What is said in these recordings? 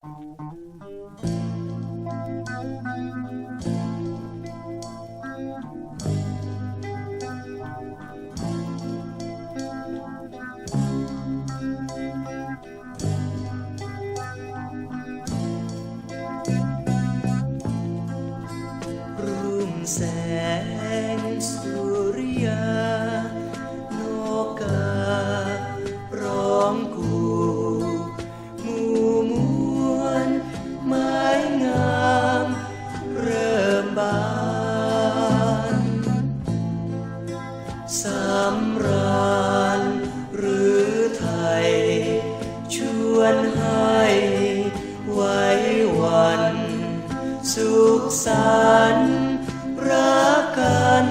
รุ่งแสงสุริยา นให้ไว้วัน สุขสันต์รักกัน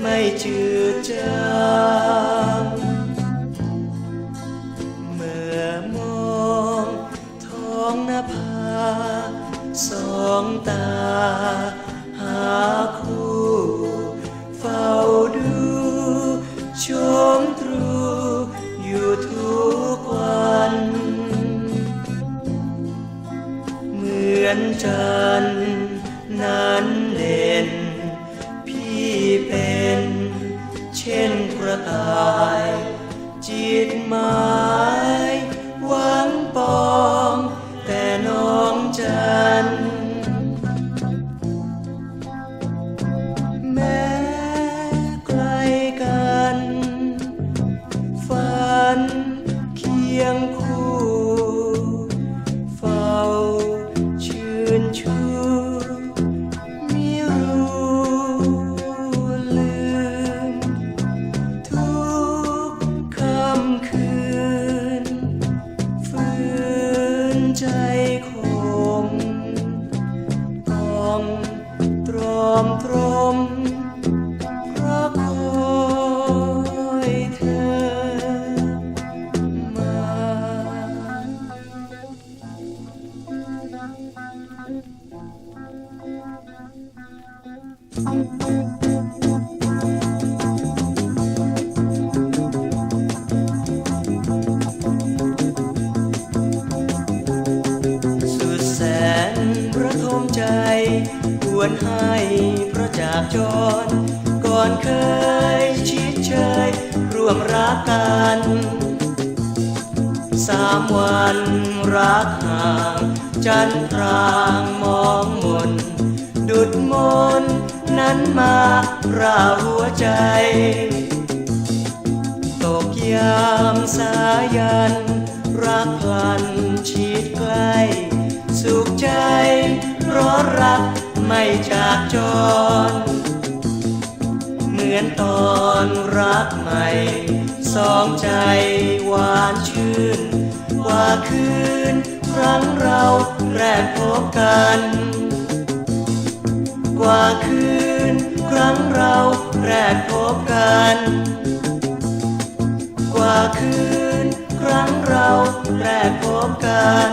ไม่จืดจางเมื่อมองท้องนภาสองตา จันทร์นั้นเด่น พี่เป็น เช่นกระต่าย ใจคงต้องตรอมตรม วรให้เพราะจากจรก่อนเคยชิดเชยร่วมรักกันสามวันรักห่าง จันทรางมองมน ดุดมนนั้นมาราหัวใจ ตกยามสายัน รักพลันชิดใกล้ สุขใจเพราะรัก ไม่จากจร เหมือนตอนรักใหม่ สองใจหวานชื่น กว่าคืนครั้งเราแรกพบกัน กว่าคืนครั้งเราแรกพบกัน กว่าคืนครั้งเราแรกพบกัน